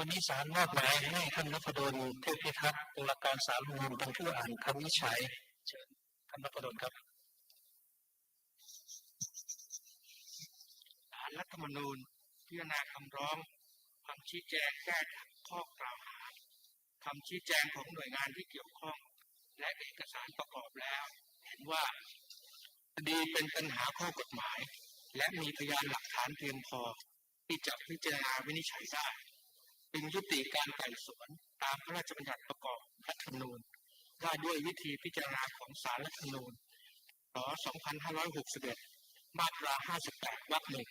วันนี้ศาลมอบหมายให้ท่านนพดลเทพพิทักษ์ตุลาการศาลรวมเป็นผู้อ่านคำวินิจฉัยเชิญท่านนพดลครับศาลรัฐธรรมนูญพิจารณาคำร้องคำชี้แจงแก้ข้อกล่าวหาคำชี้แจงของหน่วยงานที่เกี่ยวข้อง และเอกสารประกอบแล้ว เห็นว่าคดีเป็นปัญหาข้อกฎหมาย และมีพยานหลักฐานเพียงพอที่จะพิจารณาวินิจฉัยได้ จึงยุติการไต่สวนตามพระราชบัญญัติประกอบรัฐธรรมนูญ ว่าด้วยวิธีพิจารณาของศาลรัฐธรรมนูญศ2561 มาตรา 58 วรรคหนึ่ง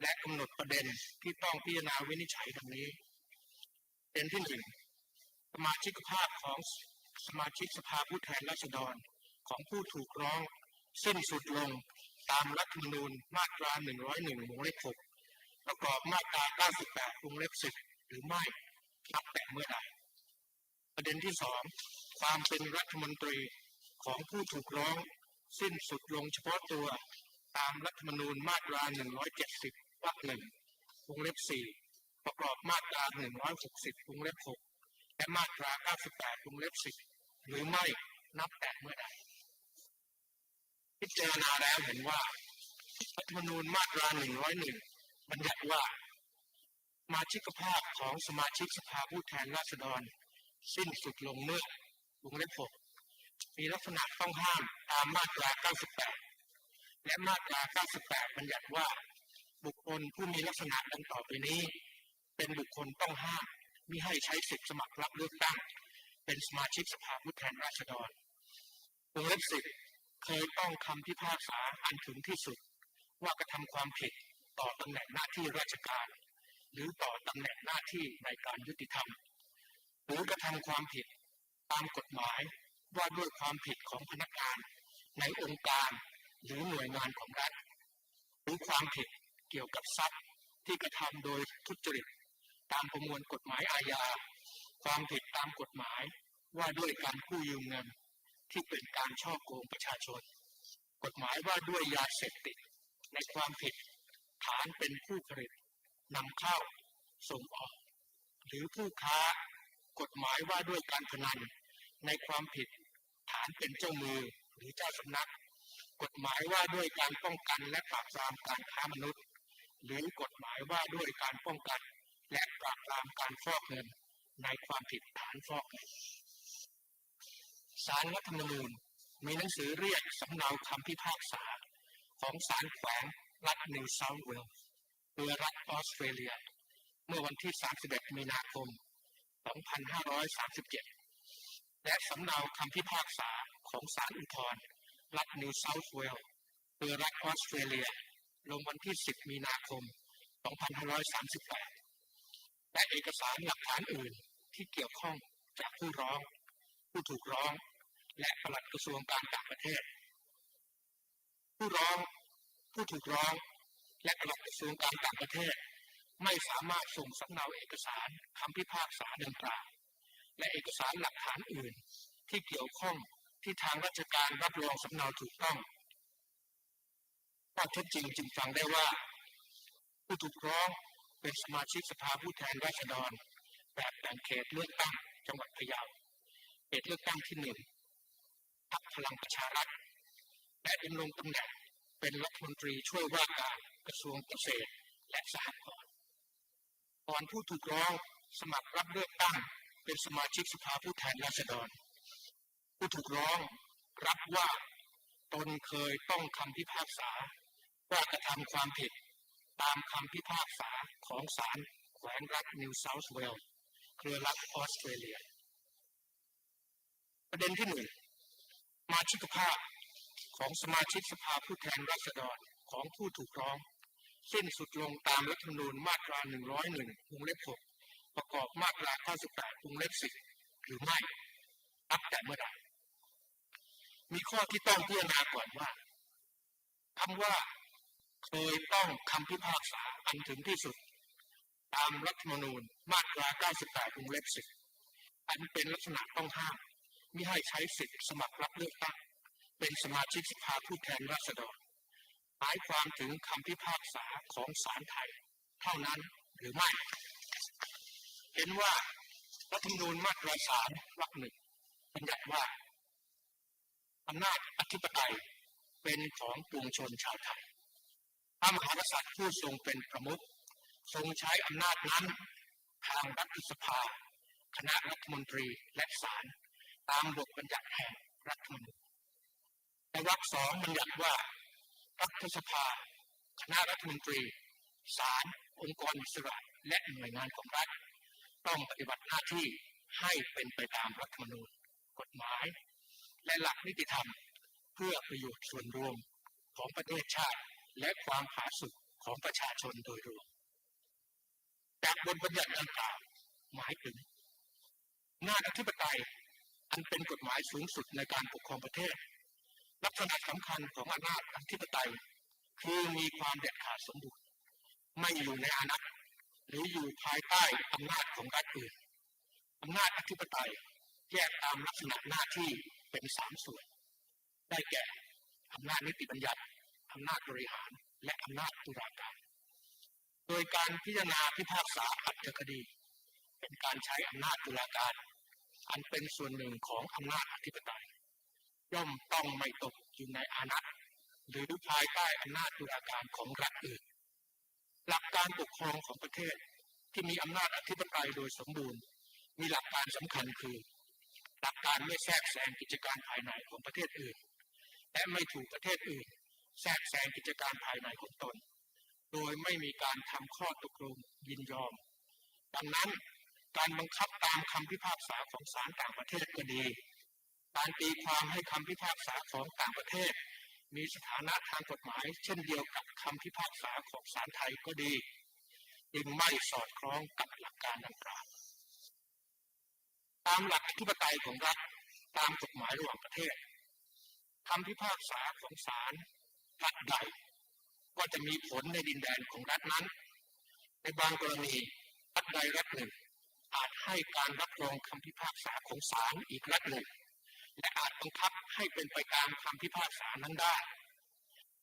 และกำหนดประเด็นที่ต้องพิจารณาวินิจฉัยดังนี้เป็นที่หนึ่งสมาชิกภาพของสมาชิกสภาผู้แทนราษฎรของผู้ถูกร้องสิ้นสุดลงตามรัฐธรรมนูญมาตรา 101วงเล็บ6ประกอบมาตรา 98วงเล็บ10 หรือไม่นับแต่เมื่อใดประเด็นที่สองความเป็นรัฐมนตรีของผู้ถูกร้องสิ้นสุดลงเฉพาะตัวตามรัฐธรรมนูญมาตรา 170วรรคหนึ่งวงเล็บ 4 ประกอบมาตรา 160วงเล็บ 6 และมาตรา 98วงเล็บ 10 หรือไม่นับแต่เมื่อใดพิจารณาแล้วเห็นว่ารัฐธรรมนูญมาตรา 101 บัญญัติว่า มาชิกภาพของสมาชิกสภาผู้แทนราษฎร สิ้นสุดลงเมื่อวงเล็บ6มีลักษณะต้องห้ามตามมาตรา 98 และมาตรา 98 บัญญัติว่า บุคคลผู้มีลักษณะดังต่อไปนี้ เป็นบุคคลต้องห้ามมิให้ใช้สิทธิสมัครรับเลือกตั้ง เป็นสมาชิกสภาผู้แทนราษฎรวงเล็บ10เคยต้องคำพิพากษาอันถึงที่สุด ว่ากระทำความผิดต่อตำแหน่งหน้าที่ราชการ หรือต่อตำแหน่งหน้าที่ในการยุติธรรม หรือกระทำความผิดตามกฎหมายว่าด้วยความผิดของพนักงาน ในองค์การหรือหน่วยงานของรัฐ หรือความผิดเกี่ยวกับทรัพย์ที่กระทำโดยทุจริต ตามประมวลกฎหมายอาญา ความผิดตามกฎหมายว่าด้วยการกู้ยืมเงิน ที่เป็นการช่อโกงประชาชน กฎหมายว่าด้วยยาเสพติด ในความผิดฐานเป็นผู้ผลิต นำเข้าส่งออก หรือผู้ค้ากฎหมายว่าด้วยการพนันในความผิดฐานเป็นเจ้ามือหรือเจ้าสำนัก กฎหมายว่าด้วยการป้องกันและปราบปรามการค้ามนุษย์ หรือกฎหมายว่าด้วยการป้องกัน และปราบปรามการฟอกเงิน ในความผิดฐานฟอกเงินศาลรัฐธรรมนูญมีหนังสือเรียกสำเนาคำพิพากษา ของศาลแขวงรัฐนิวเซาท์เวลส์ เรือรัฐออสเตรเลีย เมื่อวันที่ 31 มีนาคม 2537 และสำเนาคำพิพากษาของศาลอุทธรณ์รัฐนิวเซาท์เวลส์เรือรัฐออสเตรเลีย ลงวันที่ 10 มีนาคม 2538 และเอกสารหลักฐานอื่นที่เกี่ยวข้องจากผู้ร้อง ผู้ถูกร้อง และปลัดกระทรวงการต่างประเทศ ผู้ร้อง ผู้ถูกร้อง และปลัดกระทรวงการต่างประเทศ ไม่สามารถส่งสำเนาเอกสารคำพิพากษาดังกล่าวและเอกสารหลักฐานอื่นที่เกี่ยวข้องที่ทางราชการรับรองสำเนาถูกต้องข้อเท็จจริงจึงฟังได้ว่า ผู้ถูกร้องเป็นสมาชิกสภาผู้แทนราษฎร แบบแบ่งเขตเลือกตั้งจังหวัดพะเยาเขตเลือกตั้งที่หนึ่งพรรคพลังประชารัฐและดำรงตำแหน่งเป็นรัฐมนตรีช่วยว่าการ กระทรวงเกษตรและสหกรณ์ก่อนผู้ถูกร้องสมัครรับเลือกตั้งเป็นสมาชิกสภาผู้แทนราษฎร ผู้ถูกร้องรับว่าตนเคยต้องคำพิพากษา ว่ากระทำความผิด ตามคำพิพากษาของศาลแขวงรัฐนิวเซาท์เวลส์เครือรัฐออสเตรเลีย ประเด็นที่หนึ่งมาชิกภาพของสมาชิกสภาผู้แทนราษฎรของผู้ถูกร้อง สิ้นสุดลงตามรัฐธรรมนูญมาตรา 101วงเล็บ 6 ประกอบมาตรา 98วงเล็บ 10 หรือไม่นับแต่เมื่อใดมีข้อที่ต้องพิจารณาก่อนว่าคำว่าเคยต้องคำพิพากษาอันถึงที่สุด ตามรัฐธรรมนูญมาตรา 98วงเล็บ 10 อันเป็นลักษณะต้องห้ามมิให้ใช้สิทธิสมัครรับเลือกตั้งเป็นสมาชิกสภาผู้แทนราษฎร หมายความถึงคำพิพากษาของศาลไทยเท่านั้นหรือไม่ เห็นว่ารัฐธรรมนูญมาตราสามวรรคหนึ่งบัญญัติว่าอำนาจอธิปไตยเป็นของปวงชนชาวไทยพระมหากษัตริย์ผู้ทรงเป็นประมุขทรงใช้อำนาจนั้นทางรัฐสภา คณะรัฐมนตรีและศาลตามบทบัญญัติแห่งรัฐธรรมนูญในวรรคสองบัญญัติว่า รัฐสภา คณะรัฐมนตรี ศาล องค์กรอิสระและหน่วยงานของรัฐ ต้องปฏิบัติหน้าที่ให้เป็นไปตามรัฐธรรมนูญ กฎหมาย และหลักนิติธรรม เพื่อประโยชน์ส่วนรวมของประเทศชาติและความผาสุกของประชาชนโดยรวม จากบทบัญญัติดังกล่าวหมายถึงอำนาอธิปไตยอันเป็นกฎหมายสูงสุดในการปกครองประเทศ ลักษณะสำคัญของอำนาจอธิปไตย คือมีความเด็ดขาดสมบูรณ์ ไม่อยู่ในอานัตหรืออยู่ภายใต้อำนาจของรัฐอื่นอำนาจอธิปไตยแยกตามลักษณะหน้าที่เป็นสามส่วน ได้แก่อำนาจนิติบัญญัติอำนาจบริหารและอำนาจตุลาการ โดยการพิจารณาพิพากษาอัจฉคดี เป็นการใช้อำนาจตุลาการ อันเป็นส่วนหนึ่งของอำนาจอธิปไตย ย่อมต้องไม่ตกอยู่ในอานัตหรือภายใต้อำนาจตุลาการของรัฐอื่น หลักการปกครองของประเทศที่มีอำนาจอธิปไตยโดยสมบูรณ์ มีหลักการสำคัญคือ หลักการไม่แทรกแซงกิจการภายในของประเทศอื่น และไม่ถูกประเทศอื่น แทรกแซงกิจการภายในของตน โดยไม่มีการทำข้อตกลงยินยอม ดังนั้นการบังคับตามคำพิพากษาของศาลต่างประเทศก็ดี การตีความให้คำพิพากษาของต่างประเทศ มีสถานะทางกฎหมาย เช่นเดียวกับคำพิพากษาของศาลไทยก็ดีจึงไม่สอดคล้องกับหลักการดังกล่าวตามหลักอธิปไตยของรัฐตามกฎหมายระหว่างประเทศคำพิพากษาของศาลรัฐใดก็จะมีผลในดินแดนของรัฐนั้น ในบางกรณีรัฐใดรัฐหนึ่ง อาจให้การรับรองคำพิพากษาของศาลอีกรัฐหนึ่ง และอาจบังคับให้เป็นไปตามคำพิพากษานั้นได้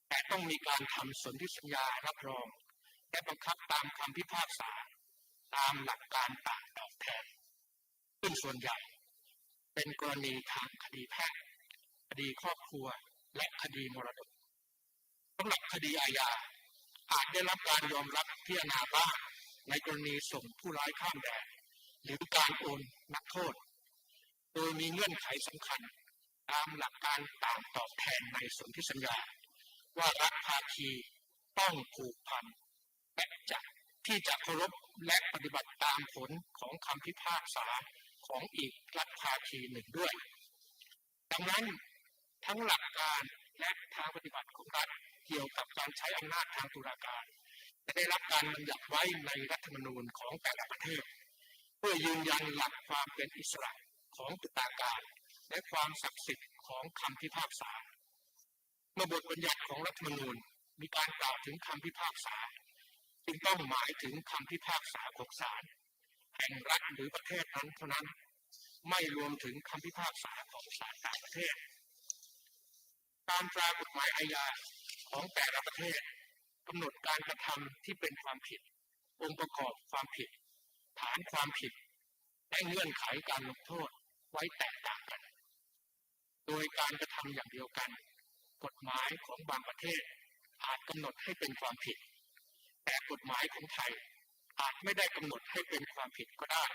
แต่ต้องมีการทำสนธิสัญญารับรอง และบังคับตามคำพิพากษา ตามหลักการต่างตอบแทนซึ่งส่วนใหญ่ เป็นกรณีทางคดีแพ่งคดีครอบครัวและคดีมรดกสำหรับคดีอาญาอาจได้รับการยอมรับพิจารณาบ้างในกรณีส่งผู้ร้ายข้ามแดนหรือการโอนนักโทษ โดยมีเงื่อนไขสำคัญตามหลักการต่างตอบแทนในสนธิสัญญา ว่ารัฐภาคีต้องผูกพันและจะที่จะเคารพและปฏิบัติตามผลของคำพิพากษาของอีกรัฐภาคีหนึ่งด้วย ดังนั้นทั้งหลักการและทางปฏิบัติของรัฐเกี่ยวกับการใช้อำนาจทางตุลาการจะได้รับการบัญญัติไว้ในรัฐธรรมนูญของแต่ละประเทศ เพื่อยืนยันหลักความเป็นอิสระ ของตุลาการ และความศักดิ์สิทธิ์ของคำพิพากษา เมื่อบทบัญญัติของรัฐธรรมนูญมีการกล่าวถึงคำพิพากษา จึงต้องหมายถึงคำพิพากษาของศาลแห่งรัฐหรือประเทศนั้นเท่านั้น ไม่รวมถึงคำพิพากษาของศาลต่างประเทศ การตรากฎหมายอาญาของแต่ละประเทศกำหนดการกระทำที่เป็นความผิด องค์ประกอบความผิด ฐานความผิดและเงื่อนไขการลงโทษ ไว้แตกต่างกัน โดยการกระทำอย่างเดียวกัน กฎหมายของบางประเทศ อาจกำหนดให้เป็นความผิด แต่กฎหมายของไทยอาจไม่ได้กำหนดให้เป็นความผิดก็ได้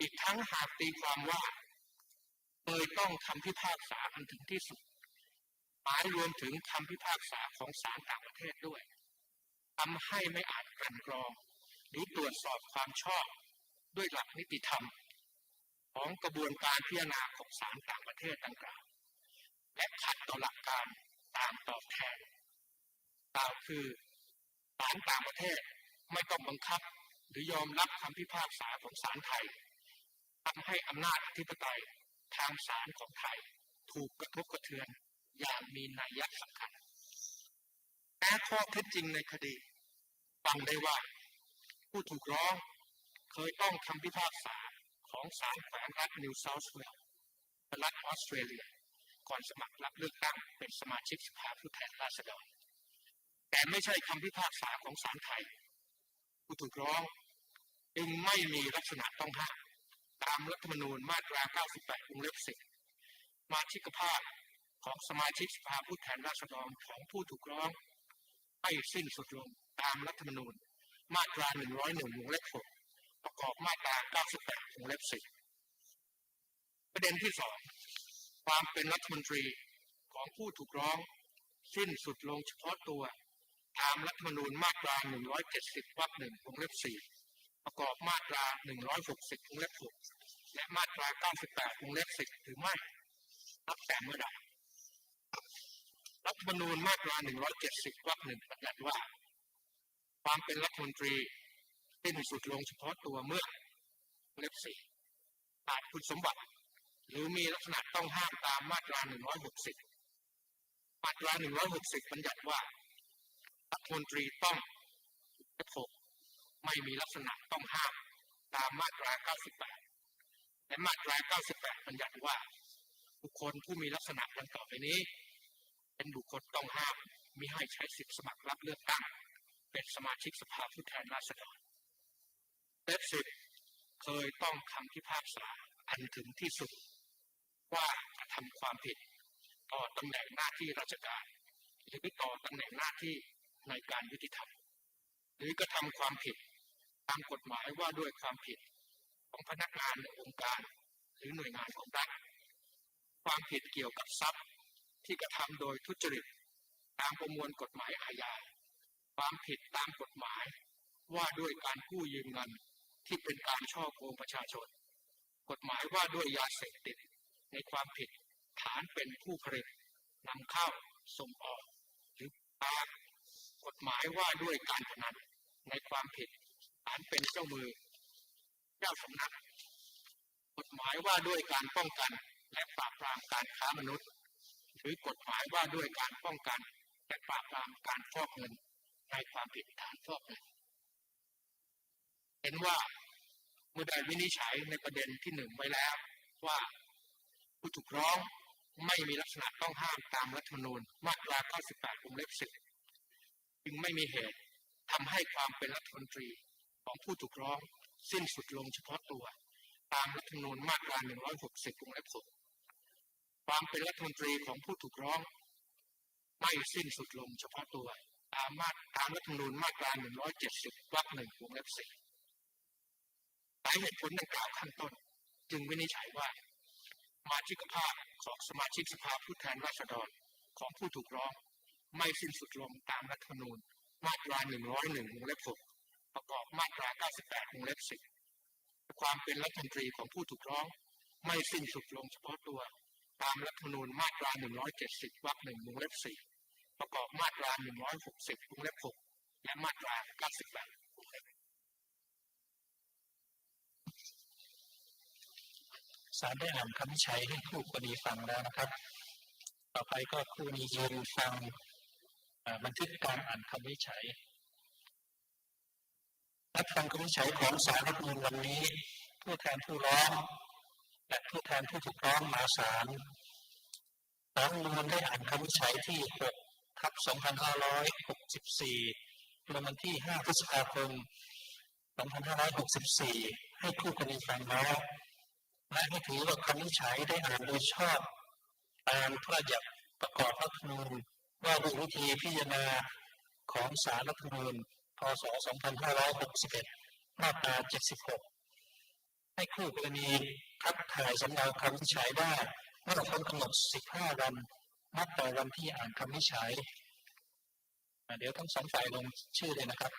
อีกทั้งหากตีความว่าโดยต้องคำพิพากษาอันถึงที่สุดหมายรวมถึงคำพิพากษาของศาลต่างประเทศด้วยทำให้ไม่อาจกลั่นกรอง หรือตรวจสอบความชอบด้วยหลักนิติธรรม ของกระบวนการพิจารณาของศาลต่างประเทศดังกล่าวและขัดต่อหลักการตามตอบแทนกล่าวคือศาลต่างประเทศไม่ต้องบังคับหรือยอมรับคำพิพากษาของศาลไทยทำให้อำนาจอธิปไตยทางศาลของไทยถูกกระทบกระเทือนอย่างมีนัยสำคัญแม้ข้อเท็จจริงในคดีฟังได้ว่า ผู้ถูกร้องเคยต้องคำพิพากษา ของศาลแขวงรัฐนิวเซาท์เวลส์รัฐออสเตรเลีย ก่อนสมัครรับเลือกตั้งเป็นสมาชิกสภาผู้แทนราษฎร แต่ไม่ใช่คำพิพากษาของศาลไทย ผู้ถูกร้องจึงไม่มีลักษณะต้องห้ามตามรัฐธรรมนูญมาตรา 98 วงเล็บ 10สมาชิกภาพของสมาชิกสภาผู้แทนราษฎรของผู้ถูกร้องให้สิ้นสุดลงตามรัฐธรรมนูญมาตรา 101 วงเล็บ 6 ประกอบมาตรา 98วงเล็บ 10 ประเด็นที่สองความเป็นรัฐมนตรีของผู้ถูกร้อง สิ้นสุดลงเฉพาะตัวตามรัฐธรรมนูญมาตรา 170 วรรคหนึ่งวงเล็บ 4 ประกอบมาตรา 160 วงเล็บ 6 และมาตรา 98 วงเล็บ 10 หรือไม่นับแต่เมื่อใดรัฐธรรมนูญมาตรา 170 วรรคหนึ่งบัญญัติว่า ความเป็นรัฐมนตรี สิ้นสุดลงเฉพาะตัวเมื่อเล็บ4ขาดคุณสมบัติ หรือมีลักษณะต้องห้ามตามมาตรา 160 มาตรา 160 บัญญัติว่ารัฐมนตรีต้องและหกไม่มีลักษณะต้องห้ามตามมาตรา 98 และมาตรา 98 บัญญัติว่า บุคคลผู้มีลักษณะดังต่อไปนี้ เป็นบุคคลต้องห้ามมิให้ใช้สิทธิสมัครรับเลือกตั้ง เป็นสมาชิกสภาผู้แทนราษฎร เล็บสิบเคยต้องคำพิพากษาอันถึงที่สุด ว่ากระทำความผิด ต่อตำแหน่งหน้าที่ราชการหรือต่อตำแหน่งหน้าที่ในการยุติธรรม หรือกระทำความผิดตามกฎหมายว่าด้วยความผิดของพนักงานในองค์การ หรือหน่วยงานของรัฐความผิดเกี่ยวกับทรัพย์ที่กระทำโดยทุจริต ตามประมวลกฎหมายอาญา ความผิดตามกฎหมายว่าด้วยการกู้ยืมเงิน ที่เป็นการช่อโกงประชาชน กฎหมายว่าด้วยยาเสพติดในความผิดฐานเป็นผู้ผลิตนำเข้าส่งออก หรือตามกฎหมายว่าด้วยการพนันในความผิดฐานเป็นเจ้ามือ เจ้าสำนัก กฎหมายว่าด้วยการป้องกันและปราบปรามการค้ามนุษย์ หรือกฎหมายว่าด้วยการป้องกันและปราบปรามการฟอกเงินในความผิดฐานฟอกเงิน เห็นว่าเมื่อได้วินิจฉัยในประเด็นที่หนึ่งไว้แล้ว ว่าผู้ถูกร้องไม่มีลักษณะต้องห้ามตามรัฐธรรมนูญมาตรา 98วงเล็บ 10 จึงไม่มีเหตุทำให้ความเป็นรัฐมนตรีของผู้ถูกร้องสิ้นสุดลงเฉพาะตัว ตามรัฐธรรมนูญมาตรา 160วงเล็บ 6 ความเป็นรัฐมนตรีของผู้ถูกร้อง ไม่สิ้นสุดลงเฉพาะตัว ตามมาตรตามรัฐธรรมนูญมาตรา 170วรรคหนึ่งวงเล็บ 4 สาเหตุผลดังกล่าวข้างต้น จึงวินิจฉัยว่าสมาชิกภาพของสมาชิกสภาผู้แทนราษฎรของผู้ถูกร้อง ไม่สิ้นสุดลงตามรัฐธรรมนูญมาตรา 101วงเล็บ6ประกอบมาตรา 98วงเล็บ10ความเป็นรัฐมนตรีของผู้ถูกร้อง ไม่สิ้นสุดลงเฉพาะตัวตามรัฐธรรมนูญมาตรา 170วรรคหนึ่งวงเล็บ4ประกอบมาตรา 160วงเล็บ6และมาตรา 98 วงเล็บ ศาลได้อ่านคำวิจัยให้คู่กรณีฟังแล้วนะครับ ต่อไปก็คู่กรณียืนฟังบันทึกการอ่านคำวิจัยรับฟังคำวิจัยของศาลรัฐมนูญวันนี้ ผู้แทนผู้ร้อง และผู้แทนผู้ถูกร้องมาศาลศาลรัฐมนูญได้อ่านคำวิจัยที่6ทับ2564ลงวันที่ 5 พฤษภาคม2564 ให้คู่กรณีฟังแล้ว และให้ถือว่าคำวิจัยได้อ่านโดยชอบตามพระราชบัญญัติประกอบรัฐธรรมนูญว่าด้วยวิธีพิจารณาของศาลรัฐธรรมนูญพศ 2561 มาตรา 76 ให้คู่กรณีคัดถ่ายสำเนาคำวิจัยได้เมื่อพ้นกำหนด 15 วันนับแต่วันที่อ่านคำวิจัย เดี๋ยวทั้งสองฝ่ายลงชื่อเลยนะครับ